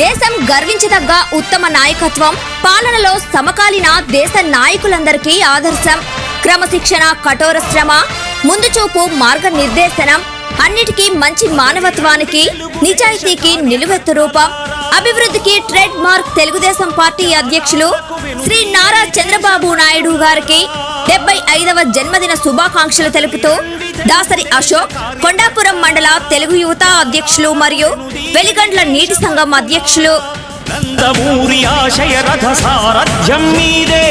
దేశం గర్వించదగ్గ ఉత్తమ నాయకత్వం పాలనలో సమకాలీన దేశ నాయకులందరికీ ఆదర్శం. క్రమశిక్షణ కఠోర శ్రమ ముందుచూపు మార్గనిర్దేశనం అన్నిటికీ మంచి మానవత్వానికి నిజాయితీకి నిలువెత్తు రూపం. అభివృద్ధికి ట్రేడ్ మార్క్ తెలుగుదేశం పార్టీ అధ్యక్షులు శ్రీ నారా చంద్రబాబు నాయుడు గారికి డెబ్బై ఐదవ జన్మదిన శుభాకాంక్షలు తెలుపుతూ దాసరి అశోక్ కొండాపురం మండల తెలుగు యువత అధ్యక్షులు మరియు వెలిగండ్ల నీటి సంఘం అధ్యక్షులు. నందమూరి ఆశయ రథ సారథ్యం మీదే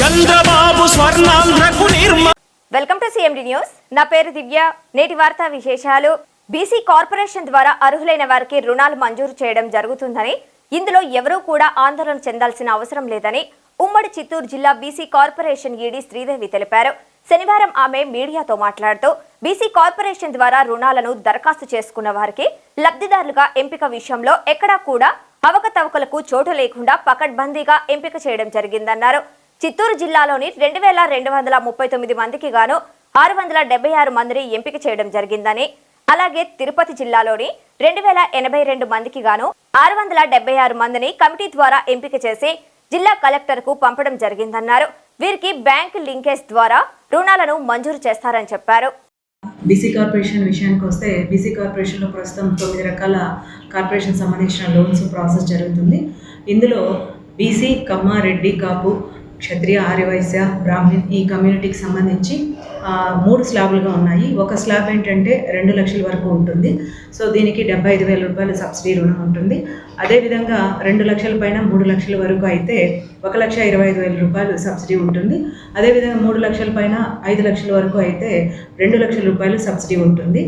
చంద్రబాబు స్వర్ణాంధ్రకు నిర్మ వెల్కమ్ టు సిఎండి న్యూస్. నా పేరు దివ్య. నేటి వార్తా విశేషాలు. బీసీ కార్పొరేషన్ ద్వారా అర్హులైన వారికి రుణాలు మంజూరు చేయడం జరుగుతుందని ఇందులో ఎవరూ కూడా ఆందోళన చెందాల్సిన అవసరం లేదని ఉమ్మడి చిత్తూరు జిల్లా బీసీ కార్పొరేషన్ ఈడీ శ్రీదేవి తెలిపారు. శనివారం ఆమె మీడియాతో మాట్లాడుతూ బీసీ కార్పొరేషన్ ద్వారా రుణాలను దరఖాస్తు చేసుకున్న వారికి లబ్ధిదారులుగా ఎంపిక విషయంలో ఎక్కడా కూడా అవకతవకలకు చోటు లేకుండా పకడ్బందీగా ఎంపిక చేయడం జరిగిందన్నారు. చిత్తూరు జిల్లాలోని రెండు వేల రెండు వందల ముప్పై తొమ్మిది మందికి గాను ఆరు వందల డెబ్బై ఆరు మందిని ఎంపిక చేయడం జరిగిందని అలాగే తిరుపతి జిల్లాలోని రెండు వేల ఎనభై రెండు మందికి గాను ఆరు వందల డెబ్బై ఆరు మందిని కమిటీ ద్వారా ఎంపిక చేసి జిల్లా కలెక్టర్కు పంపడం జరిగిందన్నారు. వీరికి బ్యాంక్ లింకేజ్ ద్వారా రుణాలను మంజూరు చేస్తారని చెప్పారు. బీసీ కార్పొరేషన్ విషయానికి వస్తే బీసీ కార్పొరేషన్లో ప్రస్తుతం తొమ్మిది రకాల కార్పొరేషన్ సంబంధించిన లోన్స్ ప్రాసెస్ జరుగుతుంది. ఇందులో బీసీ కమ్మ రెడ్డి కాపు క్షత్రియ ఆర్యవైశ్య బ్రాహ్మణ్ ఈ కమ్యూనిటీకి సంబంధించి మూడు స్లాబులుగా ఉన్నాయి. ఒక స్లాబ్ ఏంటంటే రెండు లక్షల వరకు ఉంటుంది. సో దీనికి డెబ్బై ఐదు వేల రూపాయల సబ్సిడీ రుణం ఉంటుంది. అదేవిధంగా రెండు లక్షల పైన మూడు లక్షల వరకు అయితే ఒక లక్ష ఇరవై ఐదు వేల రూపాయలు సబ్సిడీ ఉంటుంది. అదేవిధంగా మూడు లక్షల పైన ఐదు లక్షల వరకు అయితే రెండు లక్షల రూపాయలు సబ్సిడీ ఉంటుంది.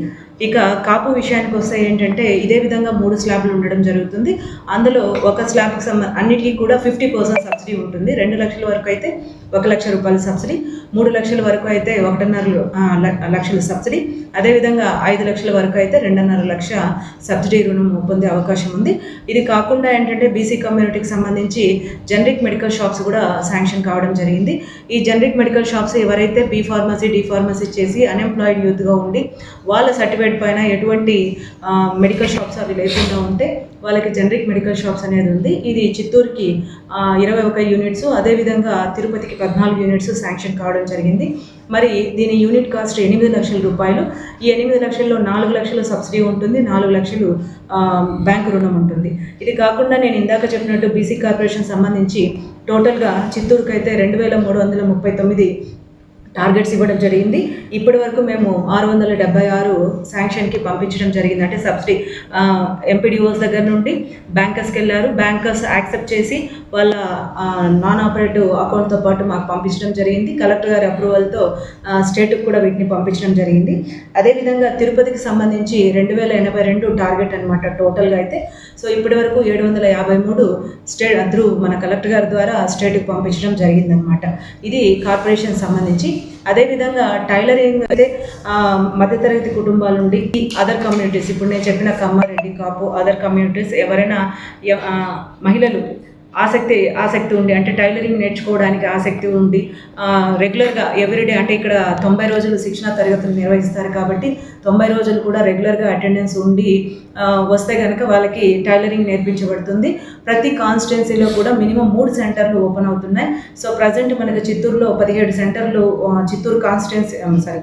ఇక కాపు విషయానికి వస్తే ఏంటంటే ఇదే విధంగా మూడు స్లాబ్లు ఉండడం జరుగుతుంది. అందులో ఒక స్లాబ్కి సంబంధ అన్నిటికీ కూడా ఫిఫ్టీ పర్సెంట్ సబ్సిడీ ఉంటుంది. రెండు లక్షల వరకు అయితే ఒక లక్ష రూపాయల సబ్సిడీ మూడు లక్షల వరకు అయితే ఒకటిన్నర లక్షల సబ్సిడీ. అదేవిధంగా ఐదు లక్షల వరకు అయితే రెండున్నర లక్ష సబ్సిడీ రుణం పొందే అవకాశం ఉంది. ఇది కాకుండా ఏంటంటే బీసీ కమ్యూనిటీకి సంబంధించి జనరిక్ మెడికల్ షాప్స్ కూడా శాంక్షన్ కావడం జరిగింది. ఈ జనరిక్ మెడికల్ షాప్స్ ఎవరైతే బీ ఫార్మసీ డి ఫార్మసీ చేసి అన్ఎంప్లాయిడ్ యూత్గా ఉండి వాళ్ళ సర్టిఫికేట్ పైన ఎటువంటి మెడికల్ షాప్స్ అవి లేకుండా ఉంటే వాళ్ళకి జనరిక్ మెడికల్ షాప్స్ అనేది ఉంది. ఇది చిత్తూరుకి ఇరవై ఒక యూనిట్స్. అదేవిధంగా తిరుపతికి పద్నాలుగు యూనిట్స్ శాంక్షన్ కావడం జరిగింది. మరి దీని యూనిట్ కాస్ట్ ఎనిమిది లక్షల రూపాయలు. ఈ ఎనిమిది లక్షల్లో నాలుగు లక్షలు సబ్సిడీ ఉంటుంది. నాలుగు లక్షలు బ్యాంకు రుణం ఉంటుంది. ఇది కాకుండా నేను ఇందాక చెప్పినట్టు బీసీ కార్పొరేషన్ సంబంధించి టోటల్గా చిత్తూరుకు అయితే రెండు వేల మూడు వందల ముప్పై తొమ్మిది టార్గెట్స్ ఇవ్వడం జరిగింది. ఇప్పటి వరకు మేము ఆరు వందల డెబ్బై ఆరు శాంక్షన్కి పంపించడం జరిగింది. అంటే సబ్సిడీ ఎంపీడీఓస్ దగ్గర నుండి బ్యాంకర్స్కి వెళ్ళారు. బ్యాంకర్స్ యాక్సెప్ట్ చేసి వాళ్ళ నాన్ ఆపరేటివ్ అకౌంట్తో పాటు మాకు పంపించడం జరిగింది. కలెక్టర్ గారి అప్రూవల్తో స్టేట్కి కూడా వీటిని పంపించడం జరిగింది. అదేవిధంగా తిరుపతికి సంబంధించి రెండు వేల ఎనభై రెండు టార్గెట్ అనమాట టోటల్గా అయితే. సో ఇప్పటి వరకు ఏడు వందల యాభై మూడు స్టేట్ త్రూ మన కలెక్టర్ గారి ద్వారా స్టేట్కి పంపించడం జరిగిందనమాట ఇది కార్పొరేషన్ సంబంధించి. అదేవిధంగా టైలరింగ్ అయితే మధ్యతరగతి కుటుంబాల నుండి అదర్ కమ్యూనిటీస్ ఇప్పుడు నేను చెప్పిన కమ్మారెడ్డి కాపు అదర్ కమ్యూనిటీస్ ఎవరైనా మహిళలు ఆసక్తి ఆసక్తి ఉండి అంటే టైలరింగ్ నేర్చుకోవడానికి ఆసక్తి ఉండి రెగ్యులర్గా ఎవ్రీడే అంటే ఇక్కడ తొంభై రోజులు శిక్షణ తరగతులు నిర్వహిస్తారు కాబట్టి తొంభై రోజులు కూడా రెగ్యులర్గా అటెండెన్స్ ఉండి వస్తే కనుక వాళ్ళకి టైలరింగ్ నేర్పించబడుతుంది. ప్రతి కాన్స్టిట్యున్సీలో కూడా మినిమం మూడు సెంటర్లు ఓపెన్ అవుతున్నాయి. సో ప్రజెంట్ మనకి చిత్తూరులో పదిహేడు సెంటర్లు చిత్తూరు కాన్స్టిట్యున్సీ సారీ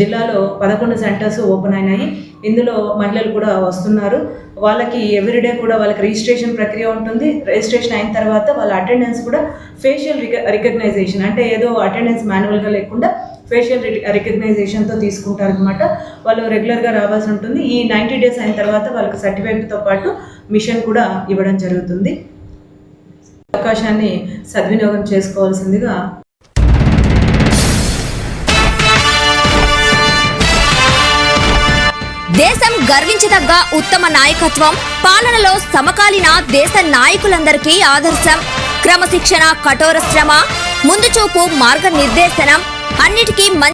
జిల్లాలో పదకొండు సెంటర్స్ ఓపెన్ అయినాయి. ఇందులో మహిళలు కూడా వస్తున్నారు. వాళ్ళకి ఎవ్రీడే కూడా వాళ్ళకి రిజిస్ట్రేషన్ ప్రక్రియ ఉంటుంది. రిజిస్ట్రేషన్ అయిన తర్వాత వాళ్ళ అటెండెన్స్ కూడా ఫేషియల్ రిక రికగ్నైజేషన్ అంటే ఏదో అటెండెన్స్ మాన్యువల్గా లేకుండా ఫేషియల్ రికగ్నైజేషన్తో తీసుకుంటారు అనమాట వాళ్ళు రెగ్యులర్గా రావాల్సి ఉంటుంది. ఈ నైంటీ డేస్ అయిన తర్వాత వాళ్ళకి సర్టిఫికేట్తో పాటు మిషన్ కూడా ఇవ్వడం జరుగుతుంది. అవకాశాన్ని సద్వినియోగం చేసుకోవాల్సిందిగా దేశం గర్వించదగ్గ ఉత్తమ నాయకత్వం పాలనలో సమకాలీన దేశ నాయకులందరికీ ఆదర్శం. క్రమశిక్షణ కఠోర శ్రమ ముందుచూపు మార్గనిర్దేశనం అన్నిటికీ మంచి